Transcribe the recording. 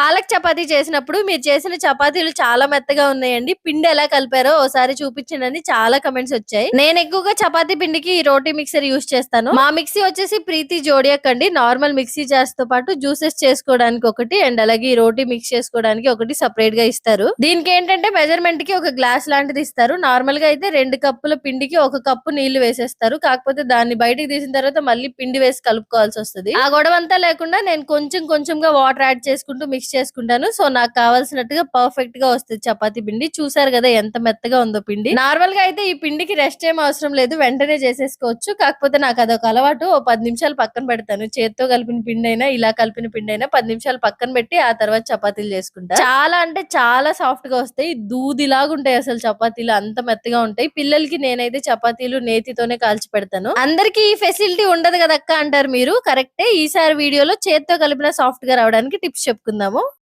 పాలక్ చపాతీ చేసినప్పుడు మీరు చేసిన చపాతీలు చాలా మెత్తగా ఉన్నాయండి. పిండి ఎలా కలిపారో ఓసారి చూపించండి. చాలా కమెంట్స్ వచ్చాయి. నేను ఎక్కువగా చపాతీ పిండికి ఈ రోటీ మిక్సర్ యూస్ చేస్తాను. మా మిక్సీ వచ్చేసి ప్రీతి జోడియక్ అండి. నార్మల్ మిక్సీ జార్స్తో పాటు జ్యూసెస్ చేసుకోవడానికి ఒకటి అండ్ అలాగే ఈ రోటీ మిక్స్ చేసుకోవడానికి ఒకటి సపరేట్గా ఇస్తారు. దీనికి ఏంటంటే మెజర్మెంట్కి ఒక గ్లాస్ లాంటిది ఇస్తారు. నార్మల్గా అయితే రెండు కప్పుల పిండికి ఒక కప్పు నీళ్ళు వేసేస్తారు. కాకపోతే దాన్ని బయటికి తీసిన తర్వాత మళ్ళీ పిండి వేసి కలుపుకోవాల్సి వస్తుంది. ఆ గొడవ అంతా లేకుండా నేను కొంచెం కొంచెంగా వాటర్ యాడ్ చేసుకుంటూ మిక్స్ చేసుకుంటాను. సో నాకు కావాల్సినట్టుగా పర్ఫెక్ట్గా వస్తుంది చపాతీ పిండి. చూసారు కదా ఎంత మెత్తగా ఉందో పిండి. నార్మల్గా అయితే ఈ పిండికి రెస్ట్ ఏం అవసరం లేదు. వెంటనే చేసేసుకోవచ్చు. కాకపోతే నాకు అదొక అలవాటు. ఓ పది నిమిషాలు పక్కన పెడతాను. చేత్తో కలిపిన పిండి అయినా ఇలా కలిపిన పిండి అయినా పది నిమిషాలు పక్కన పెట్టి ఆ తర్వాత చపాతీలు చేసుకుంటా. చాలా అంటే చాలా సాఫ్ట్గా వస్తాయి. దూదిలాగా ఉంటాయి అసలు చపాతీలు. అంత మెత్తగా ఉంటాయి. పిల్లలకి నేనైతే చపాతీలు నేతితోనే కాల్చి పెడతాను. అందరికి ఈ ఫెసిలిటీ ఉండదు కదక్క అంటారు మీరు. కరెక్టే. ఈసారి వీడియోలో చేత్తో కలిపిన సాఫ్ట్గా రావడానికి టిప్స్ చెప్పుకుందాము. え?